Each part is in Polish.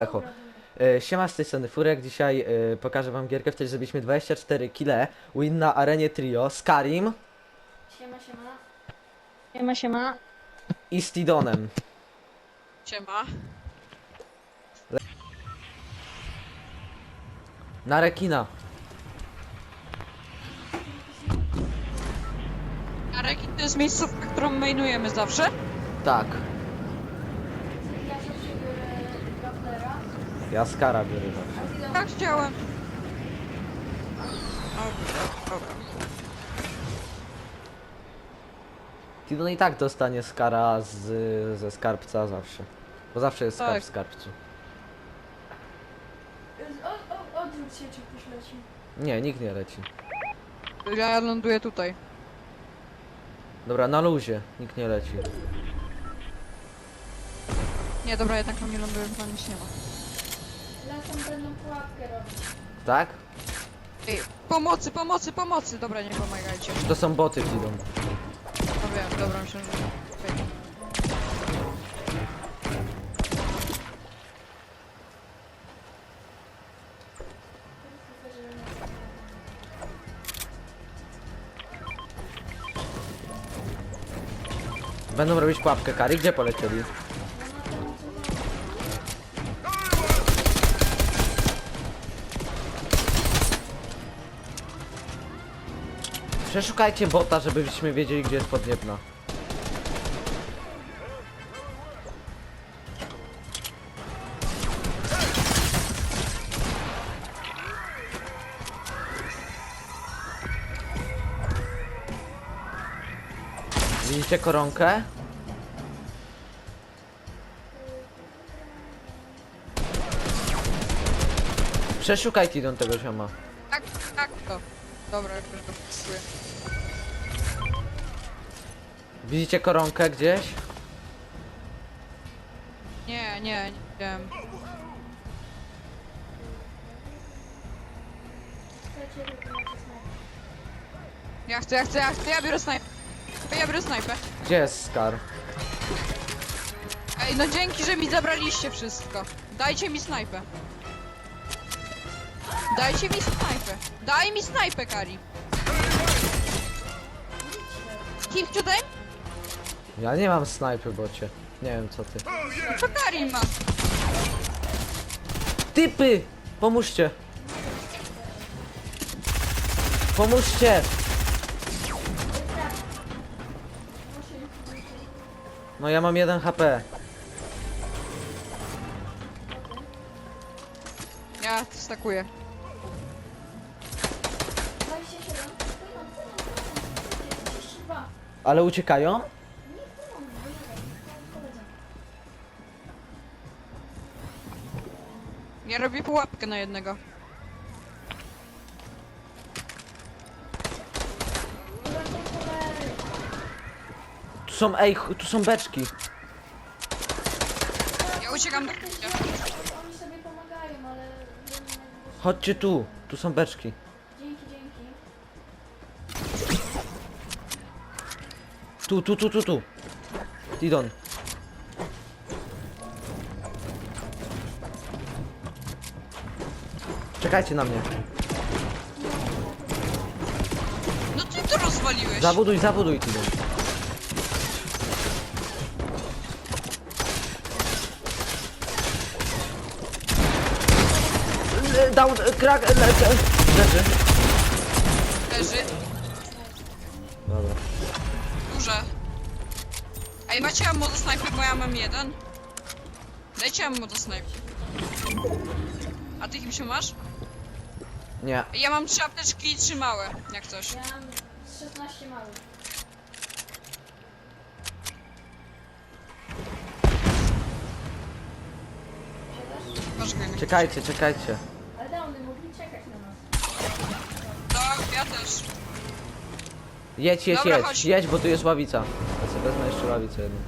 Echo. E, Siema z tej strony Furek, dzisiaj e, pokażę wam gierkę, wtedy zrobiliśmy 24 kile, win na arenie trio z Karim Siema, siema. Siema, siema. i Stidonem. Siema. Na rekina. Arek, to jest miejscówka, którą mainujemy zawsze? Tak, Ja zawsze biorę Grapplera. Ja z Kara biorę ty Tak chciałem. Dobra, dobra. Tidon i tak dostanie z Kara z, ze skarbca zawsze. Bo zawsze jest skarb Tak. w skarbcu. O, o, odwróć się, czy ktoś leci. Nie, nikt nie leci. Ja ląduję tutaj. Dobra, na luzie, nikt nie leci. Nie, dobra, jednak tam nie ląduję, bo nic nie ma. Lecą będą pułapkę robić. Tak? Ej, pomocy, pomocy, pomocy! Dobra, nie pomagajcie. To są boty Tidon. No wiem, dobra, myślę, że... okej. Będą robić pułapkę Kari, gdzie polecieli? Przeszukajcie bota, żebyśmy wiedzieli, gdzie jest podniebna. Widzicie koronkę? Przeszukaj Tidon tego zioma. Tak, tak, to. Dobra, jak już to wpisuję. Widzicie koronkę gdzieś? Nie, nie, nie wiem. Ja chcę, ja chcę, ja chcę, ja biorę snajpę. Ja biorę snajpę. Gdzie jest Scar? Ej, no dzięki, że mi zabraliście wszystko. Dajcie mi snajpę. Dajcie mi snajpę. Daj mi snajpę, Kari. Kim tutaj? Ja nie mam snajpy bocie. Nie wiem co ty. To Kari ma. Typy! Pomóżcie! Pomóżcie! No ja mam 1 HP. Ja stakuję. Ale uciekają? Ja robię pułapkę na jednego. Tu są, ej, ch- tu są beczki. Ja uciekam do Oni sobie pomagają, ale... Chodźcie tu, tu są beczki. Tu, tu, tu, tu, tu. Tidon. Czekajcie na mnie. No ty to rozwaliłeś. Zabuduj, zabuduj Tidon. Le- Down, e, krak, le- le- leży. Leży. Dobra. Duże. Ej, macie ammo do snajpy, bo ja mam jeden. Dajcie ammo do snajpy. A ty kim się masz? Nie. Ja mam trzy apteczki i trzy małe, jak coś. Ja mam z 16 małych. Czekajcie, czekajcie. Ale downy mogli czekać na nas. Tak, ja też. Jedź, jedź, Dobra, jedź, chodź. jedź, bo tu jest ławica. Ja sobie wezmę jeszcze ławicę jedną.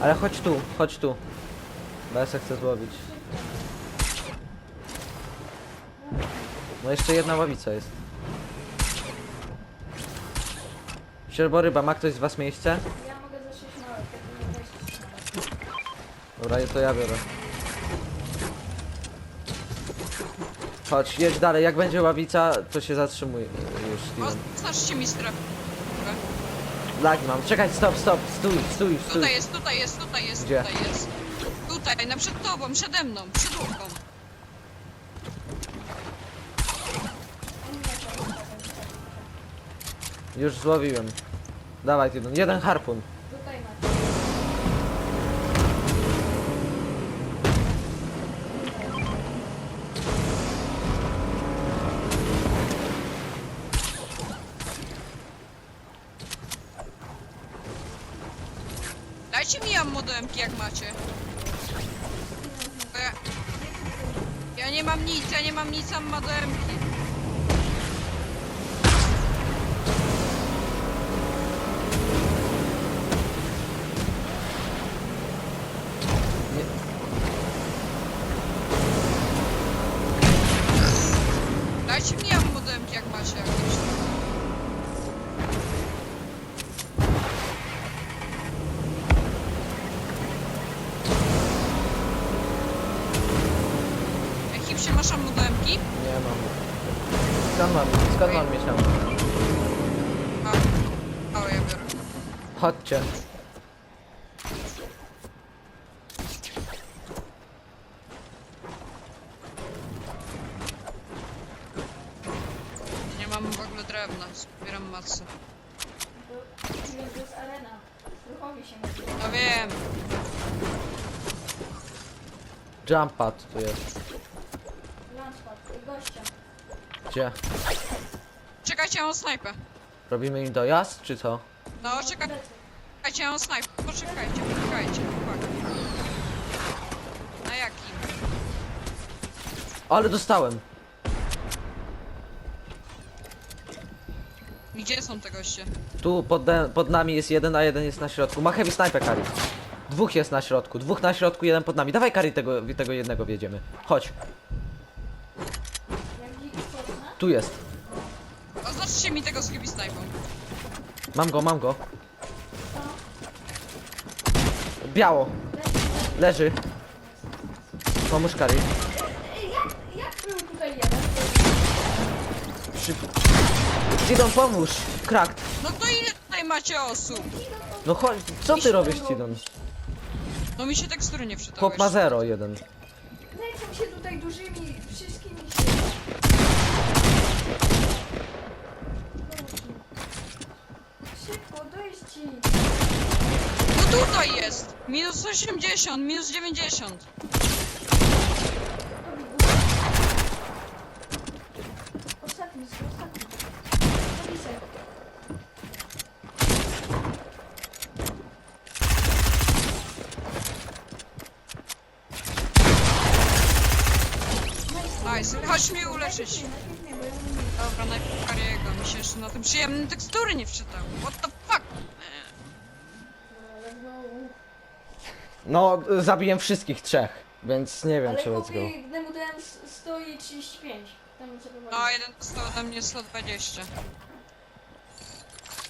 Ale chodź tu, chodź tu. Bo ja se chcę złowić. No jeszcze jedna ławica jest. Sierboryba, ma ktoś z was miejsce? Ja mogę za 6 małych, tak nie wejść. Dobra, to ja biorę. Chodź, jedź dalej, jak będzie ławica, to się zatrzymuj już. Steven. Oznaczcie mi strefę. Lagi mam. Czekaj, stop, stop, stój, stój, stój. Tutaj jest, tutaj jest, tutaj jest, Gdzie? tutaj jest. Tutaj, na przed tobą, przede mną, przed łódką. Już złowiłem. Dawaj, Tidon, jeden harpun. Dajcie mi ammo do jak macie. Ja... ja nie mam nic, ja nie mam nic ammo. Jakim się masz ammo do MK? Nie mam. Skąd mam, skąd mam mieć ammo? A, ja biorę. Chodźcie. Nie mam w ogóle drewna, zbieram to jest arena. Ruchowi się mówi. No wiem, Jump pad tu jest. Gdzie? czekajcie, ja mam snajpę. Robimy im dojazd, czy co? No, czekaj, czekajcie, ja mam snajpę. Poczekajcie, poczekajcie. Na jakim? Ale dostałem. Gdzie są te goście? Tu pod, pod nami jest jeden, a jeden jest na środku. Ma heavy sniper, Kari. Dwóch jest na środku, dwóch na środku, jeden pod nami. Dawaj, Kari, tego, tego jednego wiedziemy. Chodź. Tu jest. Oznaczcie mi tego z snajpą. Mam go, mam go. Biało. Leży. Pomóż Kari. Ej, jak, jak był tutaj jeden? Szybko. Tidon, pomóż. Krakt. No to ile tutaj macie osób? No chodź, co ty robisz, Tidon? No mi się tekstury nie wczytały. Chłop ma zero, jeden. Lecą się tutaj dużymi wszystkimi. Szybko, ci. No tutaj jest! Minus 80, minus 90. Ostatni, ostatni. Zapisaj. Nice, chodź mnie uleczyć. Najpierw nie, bo ja nie Dobra, najpierw Kariego. Mi się jeszcze na tym przyjemnym tekstury nie wczytały. What the fuck? No, zabiłem wszystkich trzech, więc nie wiem, Ale czy let's go. chłopie, gdy mu dałem s- 135. Tam co No, jeden dostał ode mnie 120.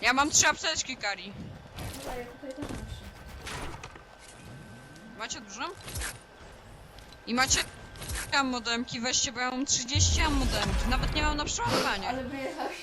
Ja mam trzy apteczki, Kari. Dobra, ja tutaj też mam trzy. Macie dużo? I macie ammodemki, weźcie, bo ja mam 30 ammodemki. Nawet nie mam na przeładowanie. Ale wyjechałeś.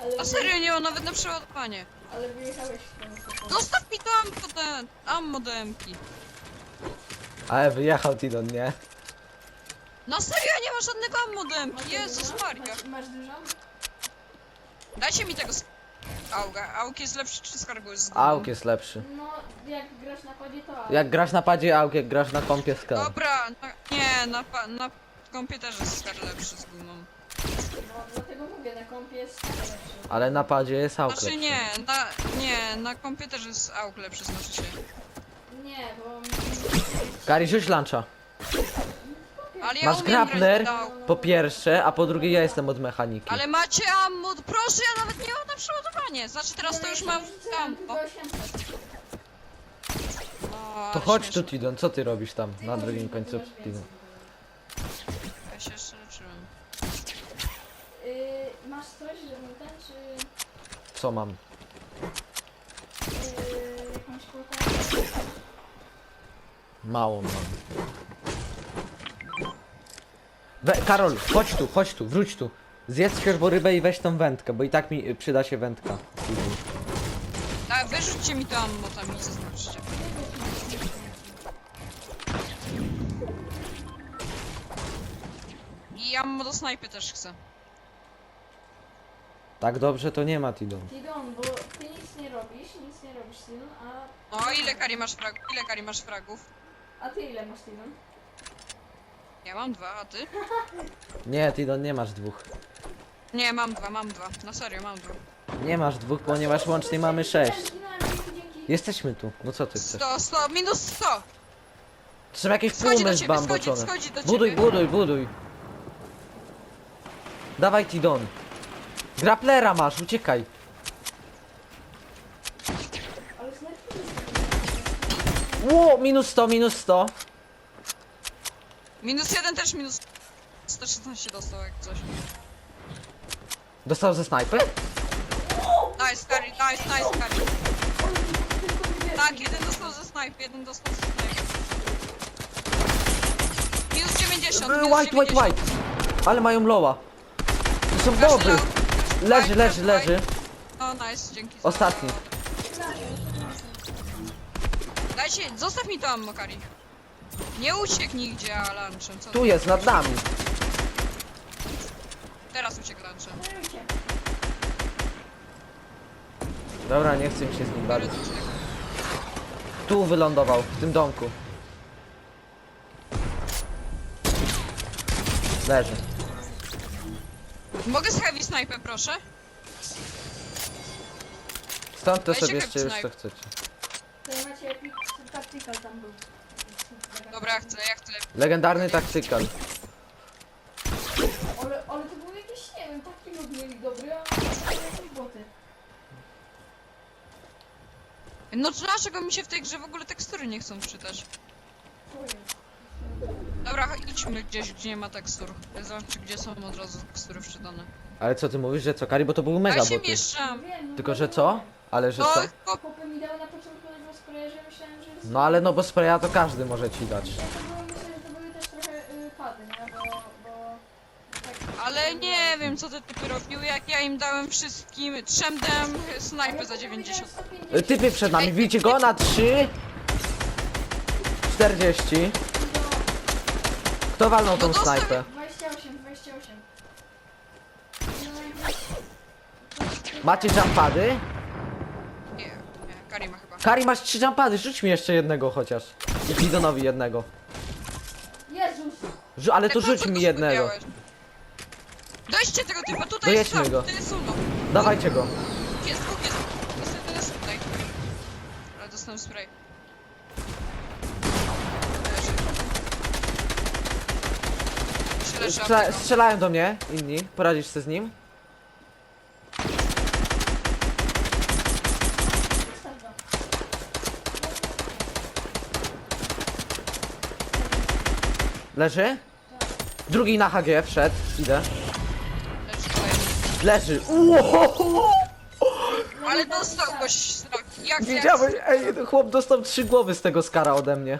ale, A serio, nie mam nawet na przeładowanie. ale wyjechałeś w ten sposób. Dostaw mi to ammodem- ammodemki. Ale wyjechał Tidon, nie? No serio, nie mam żadnego ammodemki. Masz Jezus? Maria. Masz, masz dużo? Dajcie mi tego sk- auga. Auk jest lepszy czy skarbu jest z gumą? Auk jest lepszy. No, jak grasz na padzie, to auk. Jak grasz na padzie auk, jak grasz na kompie skarb. Dobra, na, nie, na, pa- na kompie też jest skar lepszy z gumą. No, dlatego mówię, na kompie jest lepszy. Ale na padzie jest auk Znaczy lepszy. nie, na, nie, na kompie też jest auk lepszy, znaczy się. Nie, bo... Kari, rzuć luncha. Ale ja Masz umiem grappler, grać po pierwsze, a po drugie ja jestem od mechaniki. Ale macie ammo, proszę, ja nawet nie mam na przeładowanie. Znaczy teraz to już mam ammo. Tylko 800. No, To ale chodź tu śmieszne. Tidon, co ty robisz tam, na drugim końcu. Tidon? Ja się jeszcze leczyłem. Yy, masz coś, żeby ten, czy... Co mam? Yy, jakąś kulkę? Mało mam. We, Karol, chodź tu, chodź tu, wróć tu. Zjedz rybę i weź tą wędkę, bo i tak mi y, przyda się wędka. Tak, wyrzućcie mi to ammo tam i zaznaczcie. I ammo do snajpy też chcę. Tak dobrze to nie ma, Tidon. Tidon, bo ty nic nie robisz, nic nie robisz, Tidon, a... No ile kari masz fragów? Ile kari masz fragów? A ty ile masz, Tidon? Ja mam dwa, a ty? Nie, Tidon, nie masz dwóch. Nie, mam dwa, mam dwa. Na serio, mam dwa. Nie masz dwóch, ponieważ łącznie mamy sześć. Jesteśmy tu. No co ty chcesz? 100, 100, minus 100! Trzeba jakieś Schodzi do ciebie, zbamboczone. schodzi do Buduj, ciebie. buduj, buduj. Dawaj, Tidon. Graplera masz, uciekaj. Ło, minus 100, minus 100. Minus jeden też minus 116 dostał jak coś. Dostał ze snajpy? Nice, Kari, nice, nice, Kari. Tak, jeden dostał ze snipe, jeden dostał ze snipe. Minus 90, Y, minus White, white, 90. white. Ale mają loła. To są dobry. Leży, leży, leży. O, nice, dzięki. za- Ostatni. Dajcie, zostaw mi to ammo, Kari. Nie uciekł nigdzie, a lunchem, co? Tu jest, nad nami. Teraz uciekł lunchem. Dobra, nie chcę mi się z nim bawić. uciekł. Tu wylądował, w tym domku. Leży. Mogę z heavy sniper, proszę? Stąd to Weźcie sobie jak jeszcze już co chcecie. Tutaj macie epic tactical tam był. Dobra, ja chcę, ja chcę. Legendarny taktykal. Ale, ale to był jakiś, nie wiem, taki lud mieli dobry, a jakieś boty. No dlaczego mi się w tej grze w ogóle tekstury nie chcą czytać? To jest. Dobra, idźmy gdzieś, gdzie nie ma tekstur. Zobaczcie, gdzie są od razu tekstury wczytane. Ale co ty mówisz, że co Kari? Bo to były mega Ja się boty. Wiem, no Tylko, to że było. co? Ale że No, co? Chłopy mi dały na początku tego sprayu, że myślałem, że. No ale no bo spraya to każdy może ci dać. Ja to było, myślę, że to były też trochę y, pady, nie? Bo... bo tak, ale nie wiem, co te typy robiły, jak ja im dałem wszystkim. Trzem dałem snajpę za 90. Y, Typy przed nami, widzicie go na 3 40 Kto walnął tą No dostał- snajpę? 28, 28. No. Macie jumpady? Karima chyba. Kari masz 3 jumpady, rzuć mi jeszcze jednego chociaż. I Bidonowi jednego. Jezus! Rzu ale to on rzuć mi jednego. Dojdźcie tego typa, tutaj jest Dojedźmy sam, go. to jest solo. Dawajcie go. Jest dwóch, jest dwóch. Jest jeden jest tutaj. Ale dostałem spray. Leży. Się leży Strzela apteka. strzelają do mnie inni. Poradzisz sobie z nim? Zostaw go. Leży? Drugi na HG wszedł. Idę. Leży. Uohoho! Ale dostał goś strak. Jak Widziałeś? Ej, chłop dostał trzy głowy z tego skara ode mnie.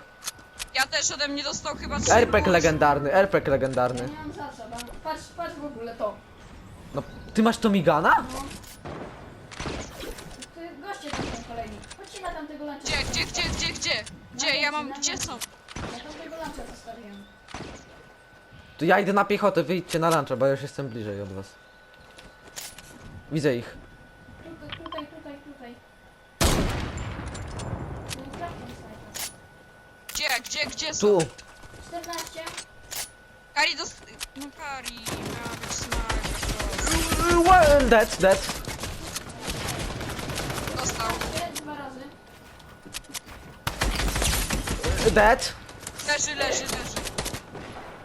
Ja też ode mnie dostał chyba trzy RPG głosy. legendarny, RPG Ja legendarny. nie mam za co, patrz, patrz w ogóle to. No, ty masz Tomigana? No. Ty, goście tam są kolejni. Chodźcie na tamtego luncha. Gdzie, gdzie, gdzie, gdzie, gdzie? Gdzie? Ja mam, gdzie są? Na tamtego luncha postawiłem. To ja idę na piechotę, wyjdźcie na luncha, bo ja już jestem bliżej od was. Widzę ich. Tutaj, tutaj, tutaj, snajper. Gdzie, gdzie, gdzie są? Tu. 14. Kari dost... No Kari, miała być sniper. Well, dead, dead. Dostał. Tyle dwa razy. Dead. Leży, leży, leży.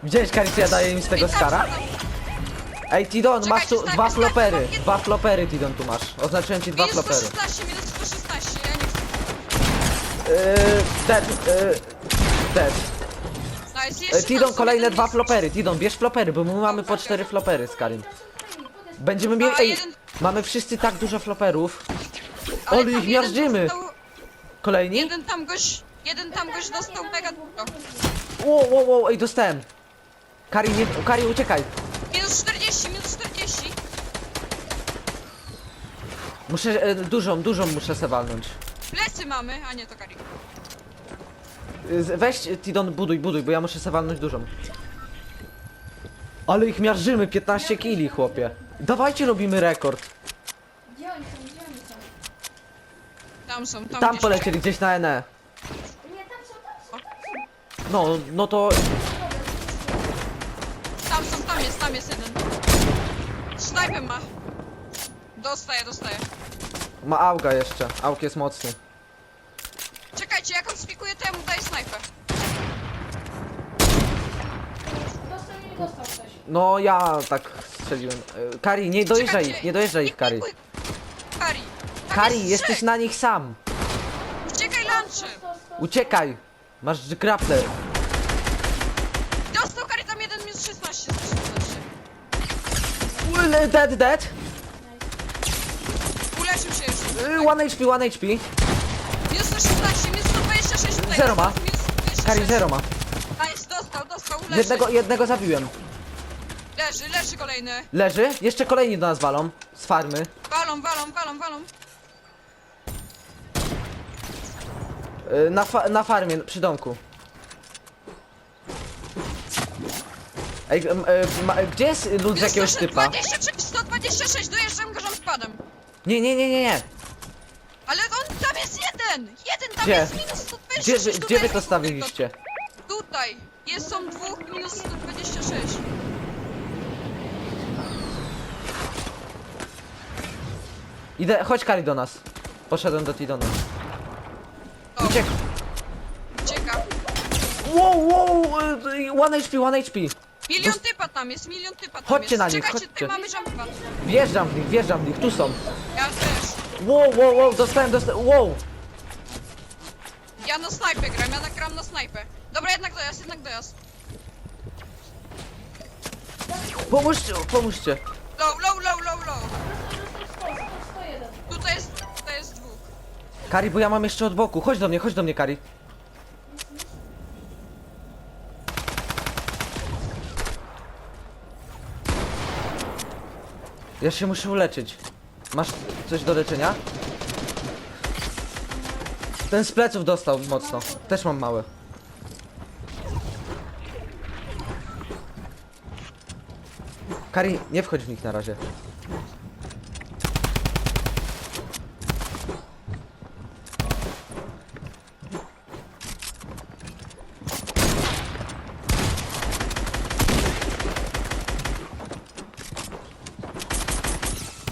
Widziałeś Kari, co ja daję im z tego skara? Ej, Tidon, masz tu dwa flopery. Dwa flopery, Tidon, tu masz. Oznaczyłem ci dwa Minus flopery. 116, minus 116, ja nie chcę. Yy, dead, yy. Nice, Yy, jeszcze Tidon, tam kolejne jeden dwa flopery. Tidon, bierz flopery, bo my mamy po cztery flopery z Karim. Będziemy mieli... A, Ej, jeden- mamy wszyscy tak dużo floperów. ale Ale tam ich jeden miażdżymy. dostał- Kolejni? Jeden tam goś, jeden tam goś dostał mega dużo. Wow, wow, wow, ej, dostałem. Kari, nie, Kari, uciekaj. Minus 40, minus 40. Muszę, e, dużą, dużą muszę se walnąć. Plecy mamy, a nie to Kari. Y, z- Weź, e, Tidon, buduj, buduj, bo ja muszę se walnąć dużą. Ale ich miażdżymy, 15 kili, chłopie. Dawajcie, robimy rekord. Gdzie oni są, gdzie oni są? Tam są, tam, Tam gdzieś. polecieli, gdzieś na NE. Nie, tam są, tam są, tam są. No, no to tam jest, jeden. Snajpę ma. Dostaję, dostaję. ma auga jeszcze. Auk jest mocny. Czekajcie, jak on spikuje, to ja mu daję snajpę. Dostał i nie dostał ktoś. No, ja tak strzeliłem. E, Kari, nie dojeżdżaj ich, nie dojeżdżaj ich, Kari. pikuj. Kari. Tam Kari, jest jesteś trzech. na nich sam. Uciekaj, dostał. Uciekaj. Masz grapple. Ule, Dead, dead. Uleczył się już. Y, One HP, one HP. Minus 116, minus 126 tutaj. Zero ma. Minus 126. Kari, zero ma. Nice, dostał, dostał, leży. Jednego, jednego zabiłem. Leży, leży kolejny. Leży. Jeszcze kolejni do nas walą. Z farmy. Walą, walą, walą, walą. Y, Na, fa na farmie, przy domku. Ej, em, e, ma, gdzie jest lud z jakiegoś typa? 126, 126, dojeżdżam go, spadem. Nie, nie, nie, nie, nie. Ale on, tam jest jeden! Jeden, tam Gdzie? jest minus Gdzie, 126. wy- tutaj gdzie wy to stawiliście? Tutaj. Jest, są dwóch, minus 126. Idę, chodź Kari do nas. Poszedłem do Tidona. O, Uciek. ucieka. Wow, wow, y, one HP, one HP. Milion typa tam jest, milion typa tam Chodźcie jest. na nich, Czekajcie, chodźcie. tutaj mamy. Wjeżdżam w nich, wjeżdżam w nich, tu są. Ja też. Wow, wow, wow, dostałem, dostałem, wow. Ja na snajpę gram, ja gram na snajpę. Dobra, jednak dojazd, jednak dojazd. Pomóżcie, pomóżcie. Low, low, low, low, low. Dostał, dostał, 101. Tutaj jest, tutaj jest dwóch. Kari, bo ja mam jeszcze od boku. Chodź do mnie, chodź do mnie, Kari. Ja się muszę uleczyć. Masz coś do leczenia? Ten z pleców dostał mocno. Też mam małe. Kari, nie wchodź w nich na razie.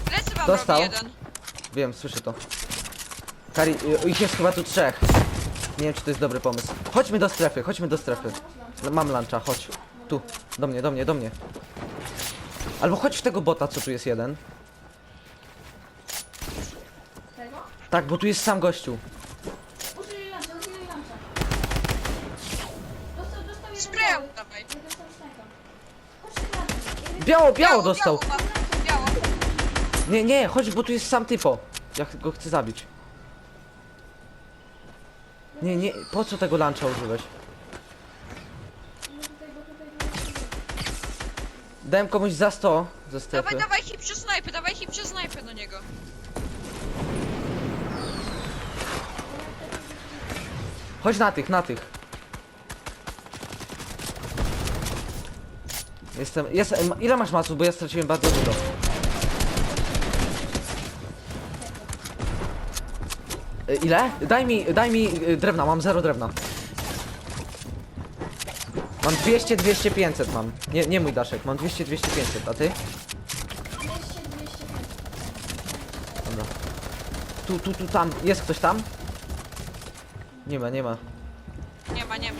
Plecy wam Dostał. jeden. Wiem, słyszę to. Kari, y, ich jest chyba tu trzech. Nie wiem, czy to jest dobry pomysł. Chodźmy do strefy, chodźmy do strefy. Mam luncha, chodź. Tu, do mnie, do mnie, do mnie. Albo chodź w tego bota, co tu jest jeden. Tego? Tak, bo tu jest sam gościu. Użyli lanca, użyli lanca. Dostał, dostał jeden Sprayem biały. dawaj. Nie dostał Biało, biało dostał. Nie, nie, chodź, bo tu jest sam typo. Ja ch- go chcę zabić. Nie, nie, po co tego luncha użyłeś? Dałem komuś za 100 ze strefy. Dawaj, dawaj hipcie snajpy, dawaj hipcie snajpy do niego. Chodź na tych, na tych. Jestem, jestem, ile masz maców, bo ja straciłem bardzo dużo. Ile? Daj mi, daj mi y, drewna, mam zero drewna. Mam 200, 200, 500 mam. Nie, nie mój daszek, mam 200, 200, 500, a ty? 200, 205. Dobra. Tu, tu, tu, tam, jest ktoś tam? Nie ma, nie ma. Nie ma, nie ma.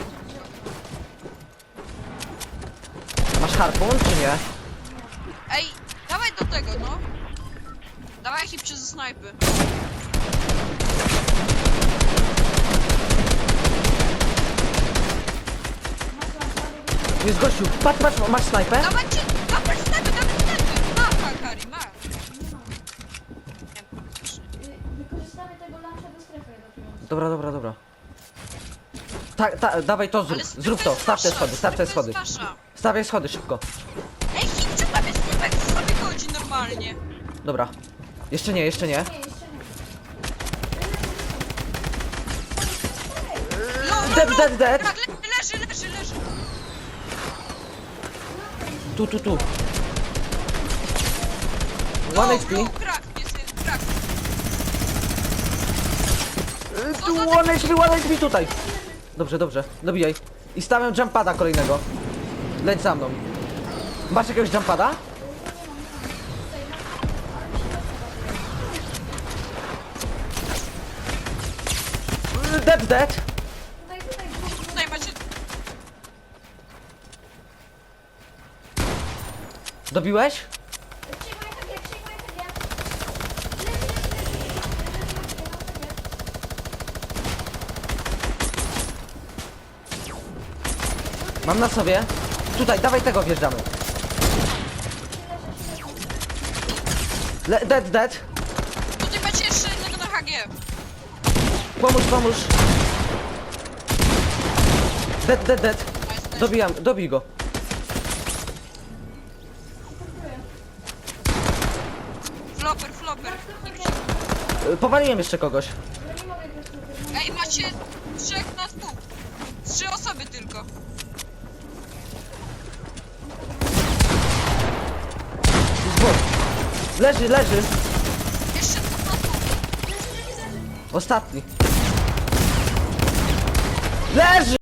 Masz harpun, czy nie? Ej, dawaj do tego, no. Dawaj hipcie ze snajpy. Jest gościu, patrz, patrz, masz snajpę? Dawaj ci, dawaj snajpy, dawaj snajpy. Ma, Kari, ma. Wykorzystamy tego lanca do strefy. Dobra, dobra, dobra. Tak, ta, dawaj to zrób, Ale zrób to, jest staw te wasza, schody, staw te to jest schody. wasza. Stawiaj schody, szybko. Ej, Hipciu, tam jest co sobie chodzi normalnie. Dobra. Jeszcze nie, jeszcze nie. Nie, jeszcze nie. No, no, Dead, no. dead, dead. Tak, le leży, leży, leży. Tu, tu, tu. No, One HP. no, krak, jest. Y, Tu, one HP, one HP tutaj. Dobrze, dobrze. Dobijaj. I stawiam jumpada kolejnego. Leć za mną. Masz jakiegoś jumpada? Y, Dead, dead. Tutaj, tutaj, dwóch. Tutaj macie... Dobiłeś? Przyjmuję takie, przyjmuję takie. Leży, leży, leży. Leży, leży, leży. Mam na sobie. Tutaj, dawaj tego wjeżdżamy. Le dead, dead. Tutaj macie jeszcze jednego na HG. Pomóż, pomóż. Dead, dead, dead. Dobijam, dobij go. Powaliłem jeszcze kogoś. Ej, macie trzech na dwóch. Trzy osoby tylko. Dwóch. Leży, leży. Jeszcze dwóch na dwóch. Ostatni. Leży!